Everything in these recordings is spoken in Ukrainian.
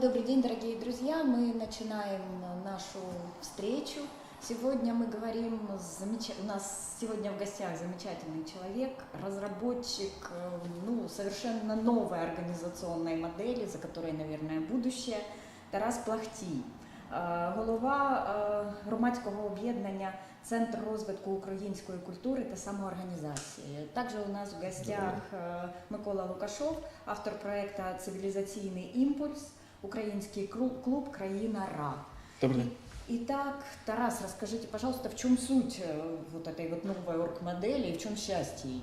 добрый день, дорогие друзья. Мы начинаем нашу встречу. Сегодня мы говорим с замеч- У нас сегодня в гостях замечательный человек, разработчик э, ну, совершенно новой организационной модели, за которой, наверное, будущее. Тарас Плахтій, Е, голова е, громадського об'єднання Центр розвитку української культури та самоорганізації. Також у нас в гостях е, Микола Лукашов, автор проекту Цивілізаційний імпульс, український клуб, клуб Країна Ра. Добрый день. Итак, Тарас, расскажите, пожалуйста, в чем суть э, вот этой вот новой орг-модели и в чем счастье ее?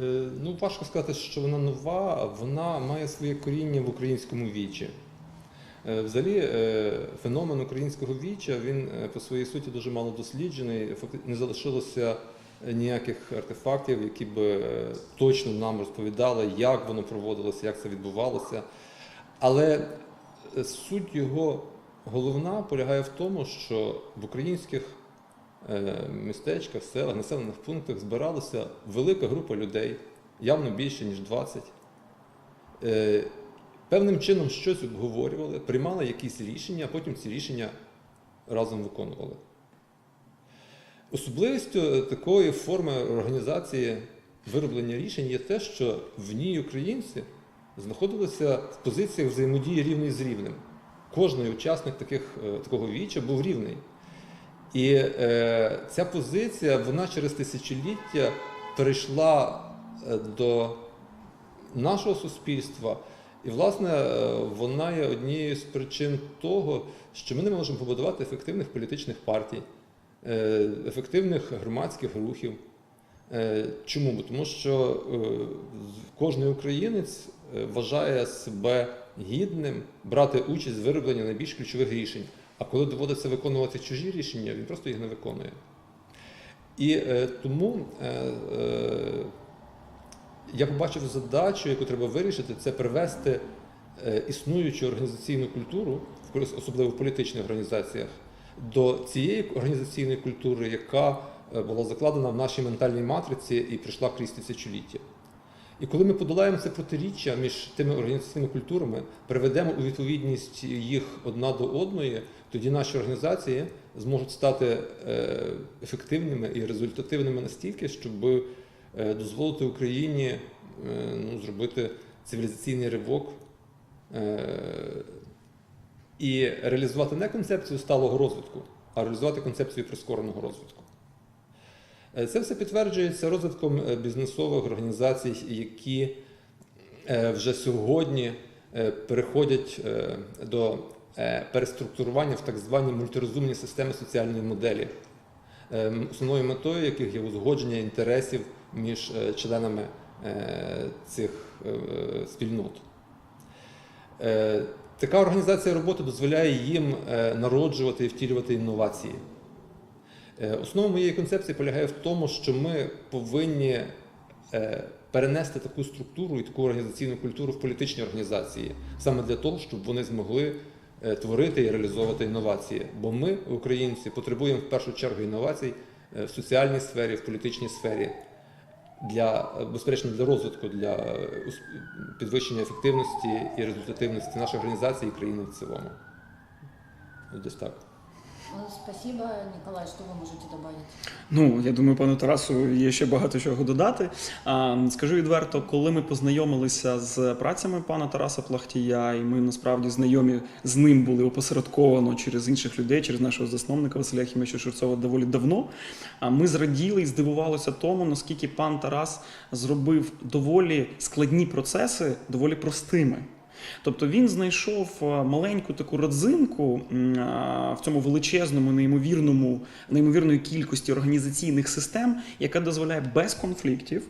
Е, Ну, важко сказати, що вона нова, вона має своє коріння в українському вічі. Е, Взагалі, е, феномен українського віча він е, по своїй суті дуже мало досліджений. Факти- Не залишилося е, ніяких артефактів, які б е, точно нам розповідали, як воно проводилося, як це відбувалося. Але е, суть його головна полягає в тому, що в українських е, містечках, селах, населених пунктах збиралася велика група людей, явно більше, ніж 20. Е, Певним чином щось обговорювали, приймали якісь рішення, а потім ці рішення разом виконували. Особливістю такої форми організації вироблення рішень є те, що в ній українці знаходилися в позиціях взаємодії рівний з рівнем. Кожний учасник таких, е, такого віча був рівний. І е, ця позиція вона через тисячоліття перейшла е, до нашого суспільства. І, власне, е, вона є однією з причин того, що ми не можемо побудувати ефективних політичних партій, ефективних громадських рухів. Чому? Тому що кожний українець вважає себе гідним брати участь в виробленні найбільш ключових рішень. А коли доводиться виконувати чужі рішення, він просто їх не виконує. І е, тому е, е, я побачив задачу, яку треба вирішити, це привести е, існуючу організаційну культуру, особливо в політичних організаціях, до цієї організаційної культури, яка е, була закладена в нашій ментальній матриці і прийшла крізь тисячоліття. І коли ми подолаємо це протиріччя між тими організаційними культурами, приведемо у відповідність їх одна до одної, тоді наші організації зможуть стати е, ефективними і результативними настільки, щоб е, дозволити Україні е, ну, зробити цивілізаційний ривок і реалізувати не концепцію сталого розвитку, а реалізувати концепцію прискореного розвитку. Е, Це все підтверджується розвитком е, бізнесових організацій, які е, вже сьогодні переходять до переструктурування в так звані мультирозумні системи соціальної моделі, основною метою яких є узгодження інтересів між членами цих спільнот. Така організація роботи дозволяє їм народжувати і втілювати інновації. Е, Основа моєї концепції полягає в тому, що ми повинні е, перенести таку структуру і таку організаційну культуру в політичні організації, саме для того, щоб вони змогли е, творити і реалізовувати інновації. Бо ми, українці, потребуємо в першу чергу інновацій в соціальній сфері, в політичній сфері. Для безперечно для розвитку, для підвищення ефективності і результативності нашої організації і країни в цілому. Десь так. Ну, Спасибо, Николай, что вы можете добавить? Ну, я думаю, пану Тарасу є ще багато чого додати. Скажу відверто, коли ми познайомилися з працями пана Тараса Плахтія, і ми насправді знайомі з ним були опосередковано через інших людей, через нашого засновника Василя Хіміча Шурцова доволі давно. А ми зраділи і здивувалися тому, наскільки пан Тарас зробив доволі складні процеси доволі простими. Тобто він знайшов е, маленьку таку родзинку в цьому величезному, неймовірному, неймовірної кількості організаційних систем, яка дозволяє без конфліктів,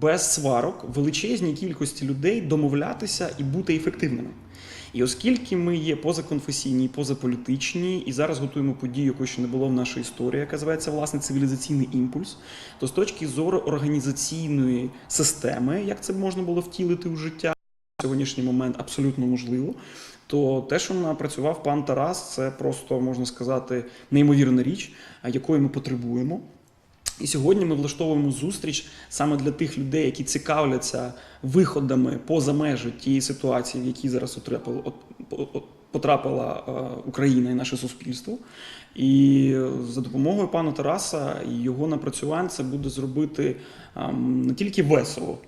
без сварок, величезній кількості людей домовлятися і бути ефективними. І оскільки ми є позаконфесійні, позаполітичні, і зараз готуємо подію, якої ще не було в нашій історії, яка називається власне цивілізаційний імпульс, то з точки зору організаційної системи, як це можна було втілити у життя, сьогоднішній момент абсолютно можливо. То те, що напрацював пан Тарас, це просто можна сказати неймовірна річ, якої ми потребуємо. І сьогодні ми влаштовуємо зустріч саме для тих людей, які цікавляться виходами поза межі тієї ситуації, в якій зараз отрапила, от, от, потрапила е, Україна і наше суспільство. І за допомогою пана Тараса і його напрацювань це буде зробити не тільки весело,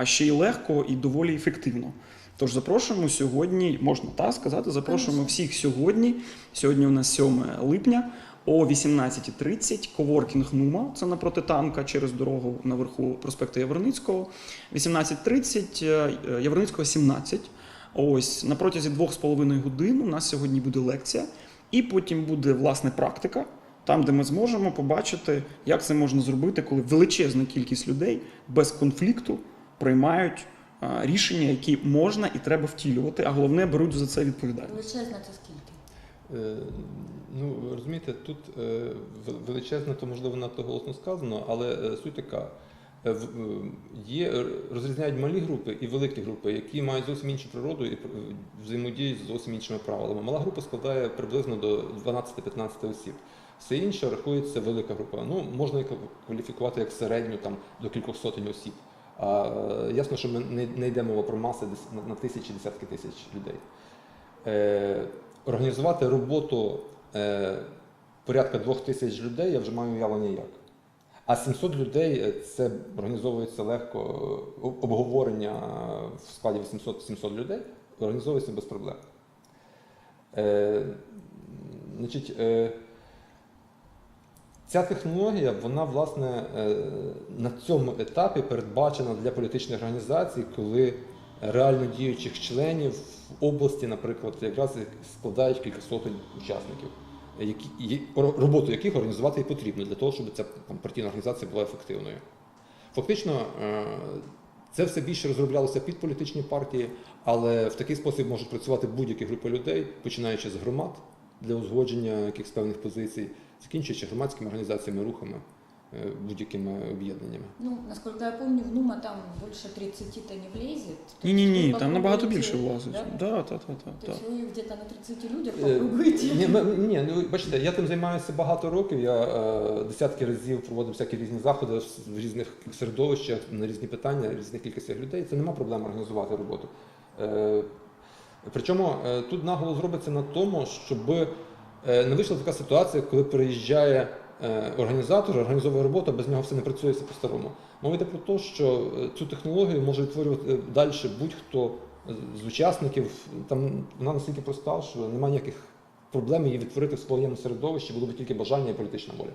а ще й легко і доволі ефективно. Тож запрошуємо сьогодні, можна так сказати, запрошуємо всіх сьогодні. Сьогодні у нас 7 липня о 18.30 коворкінг Нума, це напроти танка через дорогу наверху проспекту Яворницького. 18.30 е, е, Яворницького 17. Ось на протязі двох з половиною годин у нас сьогодні буде лекція, і потім буде власне практика, там, де ми зможемо побачити, як це можна зробити, коли величезна кількість людей без конфлікту приймають рішення, які можна і треба втілювати, а головне беруть за це відповідальність. Величезна це скільки? Е, Ну, розумієте, тут е, вел- величезне, то можливо надто голосно сказано, але е, суть така. В- Є, розрізняють малі групи і великі групи, які мають зовсім іншу природу і взаємодіють з зовсім іншими правилами. Мала група складає приблизно до 12-15 осіб. Все інше рахується велика група. Ну, можна кваліфікувати як середню там, до кількох сотень осіб. Е, ясно, що ми не, не йде мова про маси на, тисячі, десятки тисяч людей. Е, організувати роботу е, порядка двох тисяч людей, я вже маю уявлення як. А 700 людей це організовується легко, обговорення в складі 800 700 людей організовується без проблем. Е, значить, е, ця технологія, вона власне е, на цьому етапі передбачена для політичних організацій, коли реально діючих членів в області, наприклад, якраз складають кілька сотень учасників, які, роботу яких організувати і потрібно для того, щоб ця там, партійна організація була ефективною. Фактично, е, це все більше розроблялося під політичні партії, але в такий спосіб можуть працювати будь-які групи людей, починаючи з громад для узгодження якихось певних позицій, закінчуючи громадськими організаціями, рухами, е, будь-якими об'єднаннями. Ну, насколько я помню, в Нума там больше 30-то не влезет. Ні, ні, ні, там набагато більше влазить. да? Да, та, та, та, То та. есть на 30 людях Е. Ні, ні, ну бачите, я тим займаюся багато років. Я е, десятки разів проводив всякі різні заходи в, різних середовищах на різні питання, різних кількостях людей. Це нема проблем організувати роботу. Е, причому е, тут наголос зробиться на тому, щоб е, не вийшла така ситуація, коли приїжджає е, організатор, організовує роботу, а без нього все не працює все по-старому. Мова йде про те, що е, цю технологію може відтворювати далі будь-хто з учасників. Там вона настільки проста, що немає ніяких проблем її відтворити в своєму середовищі, було б тільки бажання і політична воля.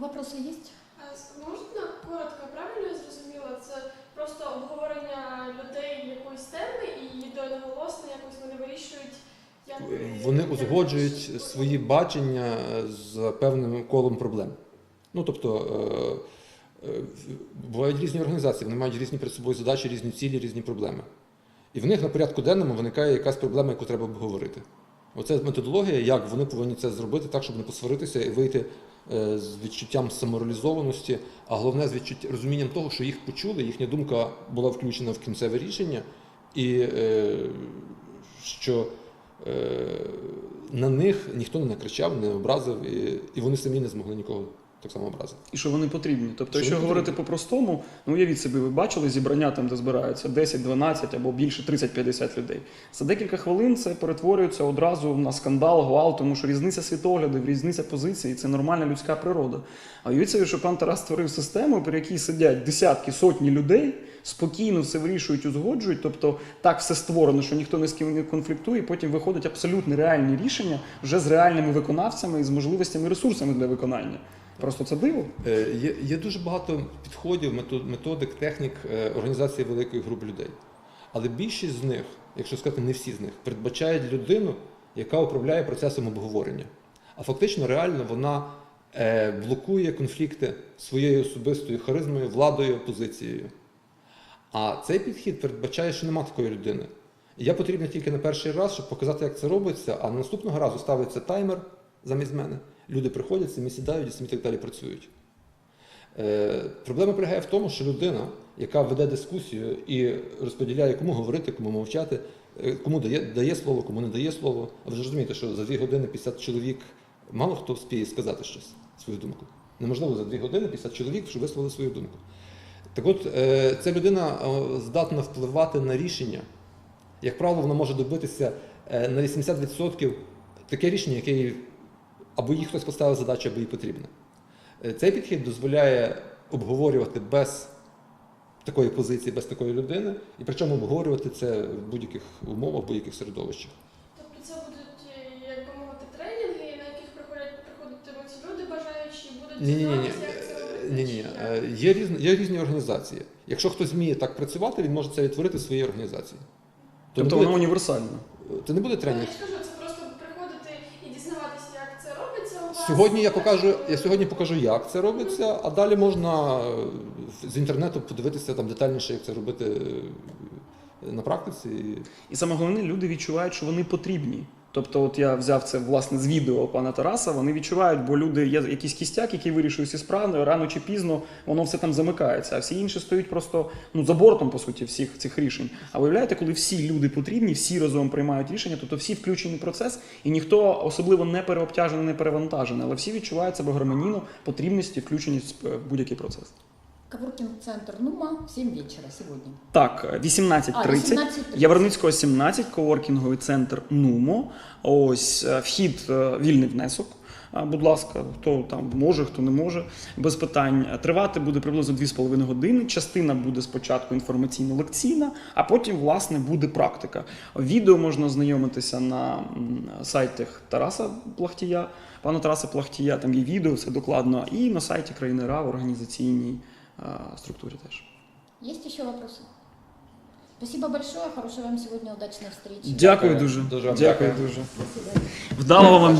Вопросы есть? А Можна коротко, правильно я зрозуміла? Це просто обговорення людей якоїсь теми і єдиноголосно якось вони вирішують, як Вони узгоджують свої бачення з певним колом проблем. Ну тобто е, е, бувають різні організації, вони мають різні перед собою задачі, різні цілі, різні проблеми. І в них на порядку денному виникає якась проблема, яку треба обговорити. Оце методологія, як вони повинні це зробити так, щоб не посваритися і вийти е, з відчуттям самореалізованості, а головне з відчуттям розумінням того, що їх почули, їхня думка була включена в кінцеве рішення, і що на них ніхто не накричав, не образив, і, і вони самі не змогли нікого так само образити. І що вони потрібні. Тобто, Що якщо говорити потрібні. по-простому, ну уявіть собі, ви бачили зібрання там, де збираються 10, 12 або більше 30-50 людей. За декілька хвилин це перетворюється одразу на скандал, гвалт, тому що різниця світоглядів, різниця позицій це нормальна людська природа. А уявіть собі, що пан Тарас створив систему, при якій сидять десятки, сотні людей, спокійно все вирішують, узгоджують. Тобто так все створено, що ніхто ні з ким не конфліктує, і потім виходять абсолютно реальні рішення вже з реальними виконавцями і з можливостями і ресурсами для виконання. Просто це диво. Е, Є, є дуже багато підходів, методик, технік е, організації великої групи людей. Але більшість з них, якщо сказати не всі з них, передбачають людину, яка управляє процесом обговорення. А фактично, реально вона е, блокує конфлікти своєю особистою харизмою, владою, позицією. А цей підхід передбачає, що нема такої людини. Я потрібен тільки на перший раз, щоб показати, як це робиться, а наступного разу ставиться таймер замість мене. Люди приходять, самі сідають і самі так далі працюють. Е, проблема полягає в тому, що людина, яка веде дискусію і розподіляє, кому говорити, кому мовчати, е, кому дає, дає слово, кому не дає слово. А ви ж розумієте, що за дві години 50 чоловік мало хто вспіє сказати щось, свою думку. Неможливо за дві години 50 чоловік, щоб висловили свою думку. Так от, е, ця людина е, здатна впливати на рішення. Як правило, вона може добитися е, на 80% таке рішення, яке їй або їй хтось поставив задачу, або їй потрібне. Е, Цей підхід дозволяє обговорювати без такої позиції, без такої людини, і причому обговорювати це в будь-яких умовах, в будь-яких середовищах. Тобто це будуть, е, як би мовити, тренінги, на яких приходитимуть люди бажаючі, і будуть Ні, ні, ні, це. Ні, ні. Є різні, є різні організації. Якщо хтось вміє так працювати, він може це відтворити в своїй організації. То Тобто не воно універсальне. це не буде Ну, тренінг. Я ж кажу, це просто приходити і дізнаватися, як це робиться у вас. Сьогодні я покажу, я сьогодні покажу, як це робиться, а далі можна е, з інтернету подивитися там детальніше, як це робити е, на практиці. І саме головне, люди відчувають, що вони потрібні. Тобто, от я взяв це власне з відео пана Тараса. Вони відчувають, бо люди є якийсь кістяк, який вирішує всі справи, рано чи пізно воно все там замикається. А всі інші стоять просто ну за бортом, по суті, всіх цих рішень. А виявляєте, коли всі люди потрібні, всі разом приймають рішення, тобто всі включені в процес, і ніхто особливо не переобтяжений, не перевантажений, але всі відчувають себе гармонійно, потрібності, включеність в будь-який процес. Коворкинг центр Нума в 7 вечера сегодня. Так, 18.30. А, 18.30. Яворницького 17, коворкінговий центр Нумо. Ось е, вхід е, вільний внесок. Будь ласка, хто там може, хто не може, без питань. Тривати буде приблизно 2,5 години. Частина буде спочатку інформаційно-лекційна, а потім, власне, буде практика. Відео можна ознайомитися на сайтах Тараса Плахтія, пана Тараса Плахтія. Там є відео, все докладно, і на сайті країни РА в організаційній е, структурі теж. Есть еще вопросы? Спасибо большое, хорошей вам сегодня удачной встречи. Дякую дуже. Дуже вам Дякую дякую. дуже. До свидания. Вдалого вам